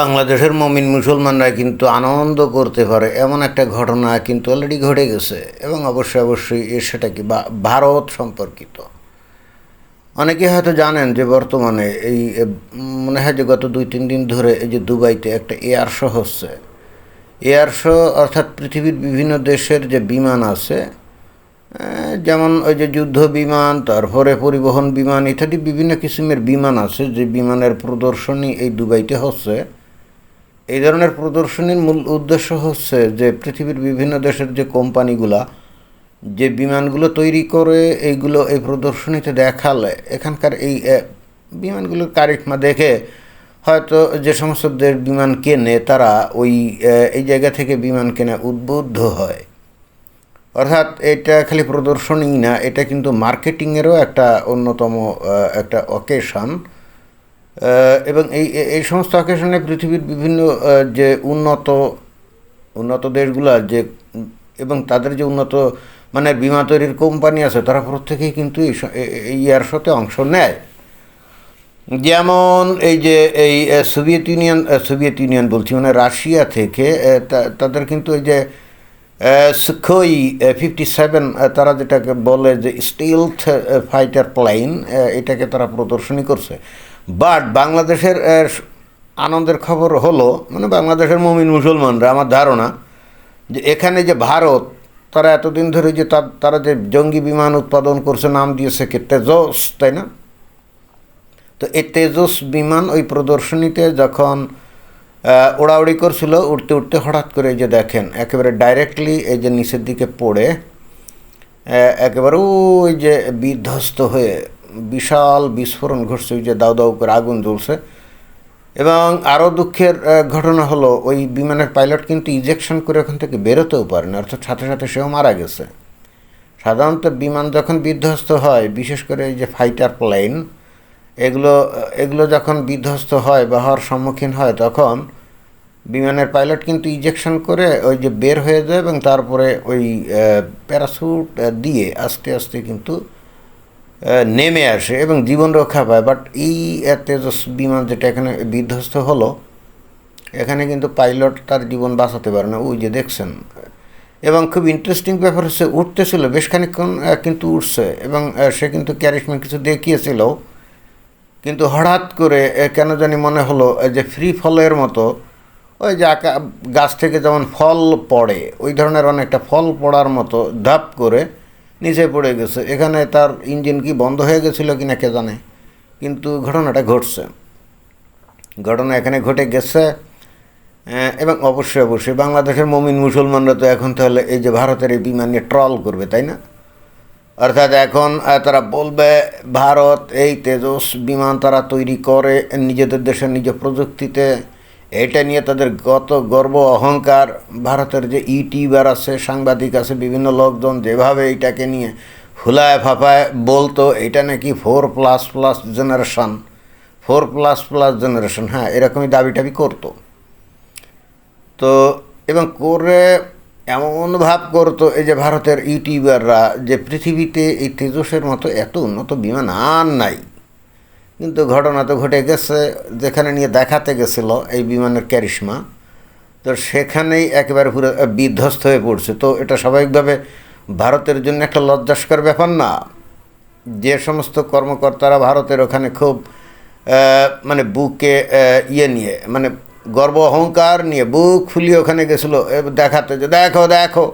বাংলাদেশের মমিন মুসলমানরা কিন্তু আনন্দ করতে পারে এমন একটা ঘটনা কিন্তু অলরেডি ঘটে গেছে এবং অবশ্যই অবশ্যই সেটা কি ভারত সম্পর্কিত। অনেকে হয়তো জানেন যে বর্তমানে এই মনে হয় যে গত দুই, তিন দিন ধরে এই যে দুবাইতে একটা এয়ার শো হচ্ছে। এয়ার শো অর্থাৎ পৃথিবীর বিভিন্ন দেশের যে বিমান আছে যেমন ওই যে যুদ্ধ বিমান, তারপরে পরিবহন বিমান ইত্যাদি বিভিন্ন কিসিমের বিমান আছে যে বিমানের প্রদর্শনী এই দুবাইতে হচ্ছে। এই ধরনের প্রদর্শনীর মূল উদ্দেশ্য হচ্ছে যে পৃথিবীর বিভিন্ন দেশের যে কোম্পানিগুলা যে বিমানগুলো তৈরি করে এইগুলো এই প্রদর্শনীতে দেখালে এখানকার এই বিমানগুলোর কারিশমা দেখে হয়তো যে সমস্ত দেশ বিমান কেনে তারা ওই এই জায়গা থেকে বিমান কেনে উদ্বুদ্ধ হয়। অর্থাৎ এটা খালি প্রদর্শনী না, এটা কিন্তু মার্কেটিংয়েরও একটা অন্যতম একটা অকেশন এবং এই, এই- সমস্ত অকেশনে পৃথিবীর বিভিন্ন যে উন্নত উন্নত দেশগুলো, যে, এবং তাদের যে উন্নত মানে বিমা তৈরির কোম্পানি আছে, তারা প্রত্যেকেই কিন্তু এই ইয়ার সাথে অংশ নেয়। যেমন এই যে, এই সোভিয়েত ইউনিয়ন সোভিয়েত ইউনিয়ন বলছি মানে রাশিয়া থেকে তাদের কিন্তু এই যে সুখই ফিফটি সেভেন তারা যেটাকে বলে যে স্টিলথ ফাইটার প্লেন এটাকে তারা প্রদর্শনী করছে। বাট বাংলাদেশের আনন্দের খবর হলো মানে বাংলাদেশের মমিন মুসলমানরা, আমার ধারণা, যে এখানে যে ভারত, তারা এতদিন ধরে যে তারা যে জঙ্গি বিমান উৎপাদন করছে, নাম দিয়েছে কি? তেজস, তাই না? তো এই তেজস বিমান ওই প্রদর্শনীতে যখন ওড়াউড়ি করছিল উঠতে উঠতে হঠাৎ করে এই যে দেখেন, একেবারে ডাইরেক্টলি এই যে নিচের দিকে পড়ে একেবারে ওই যে বিধ্বস্ত হয়ে বিশাল বিস্ফোরণ ঘটছে, ওই যে দাউ দাউ করে আগুন জ্বলছে। এবং আরও দুঃখের ঘটনা হলো, ওই বিমানের পাইলট কিন্তু ইজেকশন করে ওখান থেকে বেরোতেও পারে না, অর্থাৎ সাথে সাথে সেও মারা গেছে। সাধারণত বিমান যখন বিধ্বস্ত হয়, বিশেষ করে এই যে ফাইটার প্লেন, এগুলো এগুলো যখন বিধ্বস্ত হয় বা হওয়ার সম্মুখীন হয়, তখন বিমানের পাইলট কিন্তু ইজেকশন করে ওই যে বের হয়ে যায় এবং তারপরে ওই প্যারাসুট দিয়ে আস্তে আস্তে কিন্তু নেমে আসে এবং জীবন রক্ষা পায়। বাট এই তেজস বিমান যেটা এখানে বিধ্বস্ত হলো এখানে কিন্তু পাইলট তার জীবন বাঁচাতে পারে না। ওই যে দেখছেন। এবং খুব ইন্টারেস্টিং ব্যাপার হচ্ছে উঠতেছিল বেশ খানিকক্ষণ আহ, কিন্তু উঠছে এবং সে কিন্তু ক্যারিশমা কিছু দেখিয়েছিল। কিন্তু হঠাৎ করে কেন জানি মনে হলো যে ফ্রি ফলের মতো ওই যে গাছ থেকে যেমন ফল পড়ে ওই ধরনের অনেকটা ফল পড়ার মতো ধাপ করে নিচে পড়ে গেছে। এখানে তার ইঞ্জিন কি বন্ধ হয়ে গেছিল কি না কে জানে। কিন্তু ঘটনাটা ঘটছে। ঘটনা এখানে ঘটে গেছে। এবং অবশ্যই অবশ্যই বাংলাদেশের মমিন মুসলমানরা তো এখন তাহলে এই যে ভারতের এই বিমান নিয়ে ট্রল করবে, তাই না? অর্থাৎ এখন তারা বলবে, ভারত এই তেজস বিমান তারা তৈরি করে নিজেদের দেশের নিজ প্রযুক্তিতে এটা নিয়ে তাদের গত গর্ব, অহংকার। ভারতের যে ইউটিউবার আছে, সাংবাদিক আছে, বিভিন্ন লোকজন যেভাবে এটাকে নিয়ে হুলায় ফাফায় বলতো, এটা নাকি four plus plus generation four plus plus generation হ্যাঁ এরকমই দাবি টাবি করতো। তো, এবং করে এমন ভাব করতো এই যে ভারতের ইউটিউবাররা যে পৃথিবীতে এই তেজসের মতো এত উন্নত বিমান আর নাই। কিন্তু ঘটনা তো ঘটে গেছে, যেখানে নিয়ে দেখাতে গেছিল এই বিমানের ক্যারিশমা, তো সেখানেই একেবারে পুরো বিধ্বস্ত হয়ে পড়ছে। তো এটা স্বাভাবিকভাবে ভারতের জন্য একটা লজ্জাস্কর ব্যাপার না। যে সমস্ত কর্মকর্তারা ভারতের ওখানে খুব মানে বুকে ইয়ে নিয়ে মানে গর্ব অহংকার নিয়ে বুক ফুলিয়ে ওখানে গেছিল। দেখাতে যে, দেখো দেখো,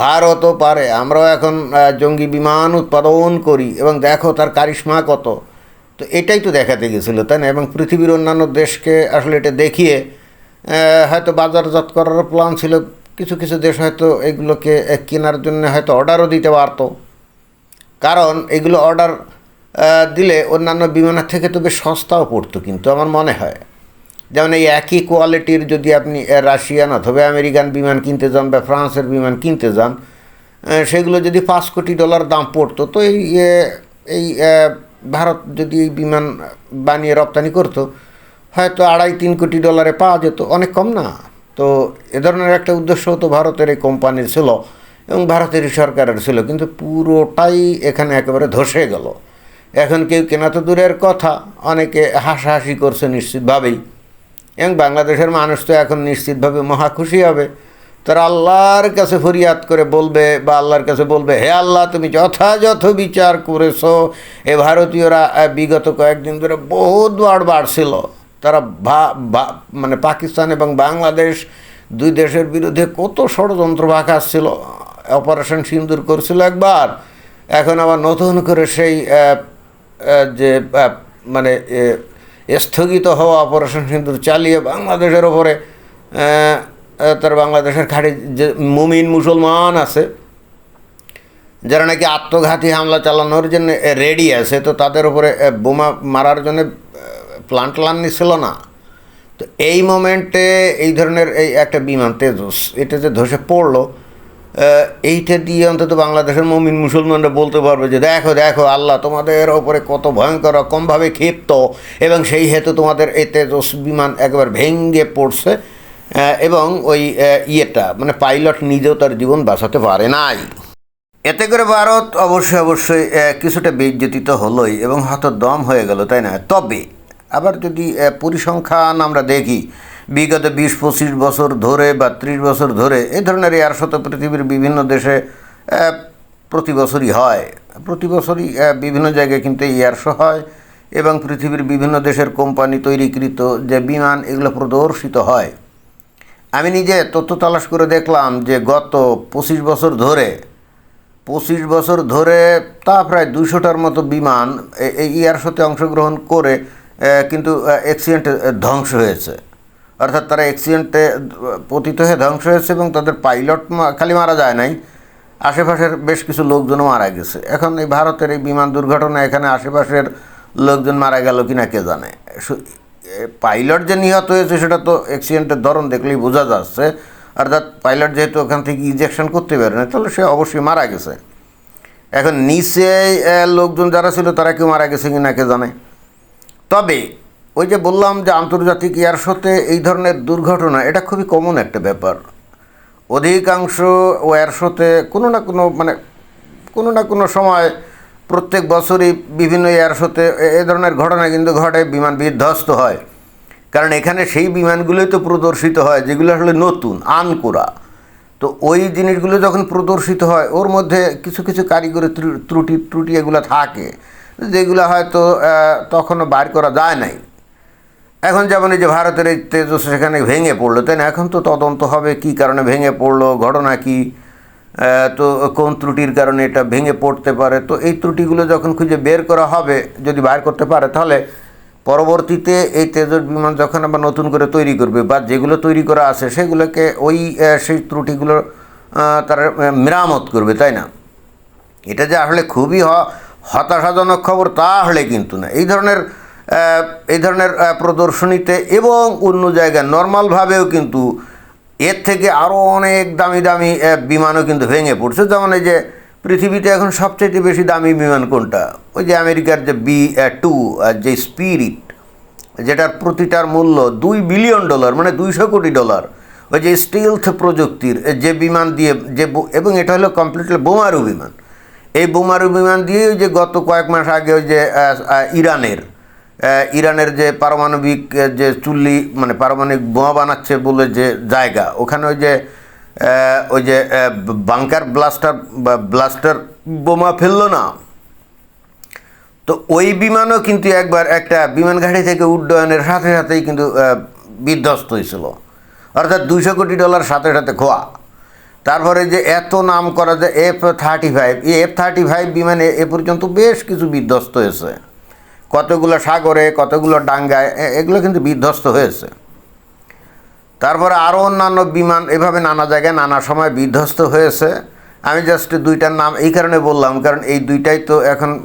ভারতও পারে, আমরাও এখন জঙ্গি বিমান উৎপাদন করি এবং দেখো তার কারিশ্মা কত। তো এটাই তো দেখাতে গেছিল, তাই না? এবং পৃথিবীর অন্যান্য দেশকে আসলে এটা দেখিয়ে হয়তো বাজারজাত করার প্ল্যান ছিল। কিছু কিছু দেশ হয়তো এগুলোকে কেনার জন্য হয়তো অর্ডারও দিতে পারতো। কারণ এগুলো অর্ডার দিলে অন্যান্য বিমানের থেকে তো বেশ সস্তাও পড়তো কিন্তু আমার মনে হয়। যেমন এই একই কোয়ালিটির যদি আপনি রাশিয়ান অথবা আমেরিকান বিমান কিনতে যান বা ফ্রান্সের বিমান কিনতে যান সেগুলো যদি পাঁচ কোটি ডলার দাম পড়তো, তো এই এই ভারত যদি এই বিমান বানিয়ে রপ্তানি করতো, হয়তো আড়াই তিন কোটি ডলারে পাওয়া যেত। অনেক কম না। তো এ ধরনের একটা উদ্দেশ্য তো ভারতের এই কোম্পানির ছিল এবং ভারতের সরকারের ছিল। কিন্তু পুরোটাই এখানে একেবারে ধসে গেল। এখন কেউ কেনা তো দূরের কথা। অনেকে হাসাহাসি করছে নিশ্চিতভাবেই। এবং বাংলাদেশের মানুষ তো এখন নিশ্চিতভাবে মহা খুশি হবে। তারা আল্লাহর কাছে ফরিয়াদ করে বলবে বা আল্লাহর কাছে বলবে, হে আল্লাহ, তুমি যথাযথ বিচার করেছ। এ ভারতীয়রা বিগত কয়েকদিন ধরে বহুত বার বাড়ছিল। তারা মানে পাকিস্তান এবং বাংলাদেশ দুই দেশের বিরুদ্ধে কত ষড়যন্ত্র বাঁকাচ্ছিল অপারেশন সিন্দুর করছিল একবার, এখন আবার নতুন করে সেই যে মানে স্থগিত হওয়া অপারেশন সিন্দুর চালিয়ে বাংলাদেশের ওপরে তার বাংলাদেশের খাড়ি যে মুমিন মুসলমান আছে, যারা নাকি আত্মঘাতী হামলা চালানোর জন্য রেডি আছে, তো তাদের উপরে বোমা মারার জন্য প্লান ট্লান নিছিল না। তো এই মোমেন্টে এই ধরনের, এই একটা বিমান তেজস, এটা যে ধসে পড়ল এইটা দিয়ে অন্তত বাংলাদেশের মমিন মুসলমানরা বলতে পারবে যে, দেখো দেখো, আল্লাহ তোমাদের ওপরে কত ভয়ঙ্কর কমভাবে ক্ষিপ্ত এবং সেই হেতু তোমাদের এই তেজস বিমান একবার ভেঙ্গে পড়ছে। এবং ওই ইয়েটা মানে পাইলট নিজেও তার জীবন বাঁচাতে পারে নাই। এতে করে ভারত অবশ্যই অবশ্যই কিছুটা বেজ্যোতিত হলোই এবং হয়তো দম হয়ে গেল, তাই না? তবে, আবার যদি পরিসংখ্যান আমরা দেখি, বিগত বিশ, পঁচিশ বছর ধরে বা ত্রিশ বছর ধরে এই ধরনের এয়ার শত পৃথিবীর বিভিন্ন দেশে প্রতি বছরই হয়। প্রতি বছরই বিভিন্ন জায়গায় কিন্তু এয়ার শো হয় এবং পৃথিবীর বিভিন্ন দেশের কোম্পানি তৈরিকৃত যে বিমান, এগুলো প্রদর্শিত হয়। আমি নিজে তথ্য তালাশ করে দেখলাম যে গত পঁচিশ বছর ধরে, পঁচিশ বছর ধরে তা প্রায় দুশোটার মতো বিমান এই ইয়ার সাথে অংশগ্রহণ করে কিন্তু অ্যাক্সিডেন্টে ধ্বংস হয়েছে। অর্থাৎ তারা অ্যাক্সিডেন্টে পতিত হয়ে ধ্বংস হয়েছে এবং তাদের পাইলট খালি মারা যায় নাই। আশেপাশের বেশ কিছু লোকজনও মারা গেছে। এখন এই ভারতের এই বিমান দুর্ঘটনা এখানে আশেপাশের লোকজন মারা গেল কিনা কে জানে? পাইলট যে নিহত হয়েছে, সেটা তো অ্যাক্সিডেন্টের ধরন দেখলেই বোঝা যাচ্ছে। অর্থাৎ পাইলট যেহেতু ওখান থেকে ইজেকশন করতে পারে না তাহলে সে অবশ্যই মারা গেছে। এখন নিচে লোকজন যারা ছিল, তারা কেউ মারা গেছে কিনা কে জানে? তবে, ওই যে বললাম যে আন্তর্জাতিক এয়ার শোতে এই ধরনের দুর্ঘটনা, এটা খুবই কমন একটা ব্যাপার। অধিকাংশ এয়ার শোতে কোনো না কোনো মানে কোনো না কোনো সময় প্রত্যেক বছরই বিভিন্ন এয়ার শোতে এ- ধরনের ঘটনা কিন্তু ঘটে, বিমান বিধ্বস্ত হয়। কারণ এখানে সেই বিমানগুলোই তো প্রদর্শিত হয়, যেগুলো আসলে নতুন, আনকোরা। তো ওই জিনিসগুলো যখন প্রদর্শিত হয়, ওর মধ্যে কিছু কিছু কারিগরি ত্রু- ত্রুটি ত্রুটি এগুলো থাকে। যেগুলো হয়তো তখনও বার করা যায় নাই। এখন যেমন এই যে ভারতের এই তেজস সেখানে ভেঙে পড়ল, তাই না? এখন তো তদন্ত হবে, কি কারণে ভেঙে পড়ল, ঘটনা কি? তো কোন ত্রুটির কারণে এটা ভেঙে পড়তে পারে? তো এই ত্রুটিগুলো যখন খুঁজে বের করা হবে, যদি বার করতে পারে, তাহলে পরবর্তীতে এই তেজস বিমান যখন আবার নতুন করে তৈরি করবে বা যেগুলো তৈরি করা আছে, সেগুলোকে ওই সেই ত্রুটিগুলো তারা মেরামত করবে, তাই না? এটা যে আসলে খুবই হতাশাজনক খবর তা হলে কিন্তু না। এই ধরনের এই ধরনের প্রদর্শনীতে এবং অন্য জায়গায় নর্মালভাবেও কিন্তু এর থেকে আরও অনেক দামি দামি বিমানও কিন্তু ভেঙে পড়ছে। যেমন এই যে পৃথিবীতে এখন সবচেয়ে বেশি দামি বিমান কোনটা? ওই যে আমেরিকার যে বি টু যে স্পিরিট যেটার প্রতিটার মূল্য দুই বিলিয়ন ডলার মানে দুইশো কোটি ডলার। ওই যে স্টিলথ প্রযুক্তির, যে বিমান দিয়ে, যে এবং এটা হলো কমপ্লিটলি বোমারু বিমান। এই বোমারু বিমান দিয়ে ওই যে গত কয়েক মাস আগে ওই যে ইরানের ইরানের যে পারমাণবিক যে চুল্লি মানে পারমাণবিক বোমা বানাচ্ছে বলে যে জায়গা, ওখানে ওই যে ওই যে বাংকার ব্লাস্টার ব্লাস্টার বোমা ফেলল না। তো ওই বিমানও কিন্তু একবার একটা বিমান ঘাঁটি থেকে উড্ডয়নের সাথে সাথেই কিন্তু বিধ্বস্ত হয়েছিল। অর্থাৎ দুইশো কোটি ডলার সাথে সাথে খোয়া। তারপরে যে এত নাম করা যে এফ থার্টি ফাইভ এই এফ থার্টি ফাইভ বিমানে এ পর্যন্ত বেশ কিছু বিধ্বস্ত হয়েছে। কতগুলো সাগরে, কতগুলো ডাঙ্গায় এগুলো কিন্তু বিধ্বস্ত হয়েছে। তারপরে আরও অন্যান্য বিমান এভাবে নানা জায়গায় নানা সময় বিধ্বস্ত হয়েছে। আমি জাস্ট দুইটার নাম এই কারণে বললাম, কারণ এই দুইটাই তো এখন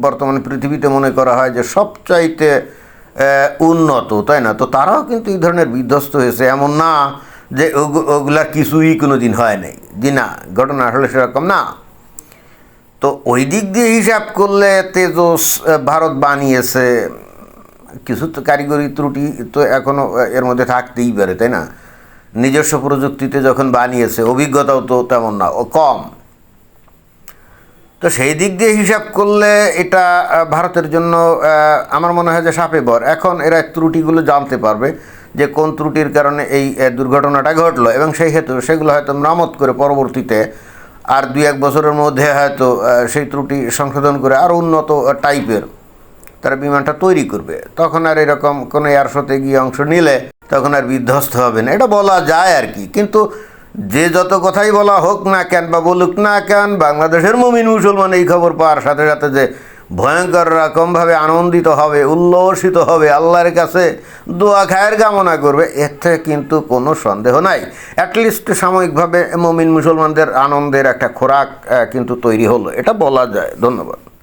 বর্তমানে পৃথিবীতে মনে করা হয় যে সবচাইতে উন্নত, তাই না? তো তারাও কিন্তু এই ধরনের বিধ্বস্ত হয়েছে। এমন না যে ওগু- ওগুলার কিছুই কোনো দিন হয় নাই। জি না, ঘটনা আসলে সেরকম না। তো ওই দিক দিয়ে হিসাব করলে তেজস ভারত বানিয়েছে, কিছু তো কারিগরি ত্রুটি তো এখনও এর মধ্যে থাকতেই পারে, তাই না? নিজস্ব প্রযুক্তিতে যখন বানিয়েছে, অভিজ্ঞতাও তো তেমন না, ও কম। তো সেই দিক দিয়ে হিসাব করলে এটা ভারতের জন্য আমার মনে হয় যে সাপে বর এখন এরা ত্রুটিগুলো জানতে পারবে যে কোন ত্রুটির কারণে এই দুর্ঘটনাটা ঘটলো, এবং সেই হেতু, সেগুলো হয়তো মেরামত করে পরবর্তীতে আর দুই এক বছরের মধ্যে হয়তো সেই ত্রুটি সংশোধন করে আরও উন্নত টাইপের তারা বিমানটা তৈরি করবে। তখন আর এরকম কোনো এয়ার শোতে গিয়ে অংশ নিলে তখন আর বিধ্বস্ত হবে না। এটা বলা যায় আর কি। কিন্তু যে যত কথাই বলা হোক না কেন বা বলুক না কেন, বাংলাদেশের মুমিন মুসলমান এই খবর পাওয়ার সাথে সাথে যে ভয়ঙ্কর রকমভাবে আনন্দিত হবে, উল্লসিত হবে, আল্লাহর কাছে দোয়া খায়ের কামনা করবে এতে কিন্তু কোনো সন্দেহ নাই। অ্যাটলিস্ট সাময়িকভাবে মমিন মুসলমানদের আনন্দের একটা খোরাক কিন্তু তৈরি হলো। এটা বলা যায়। ধন্যবাদ।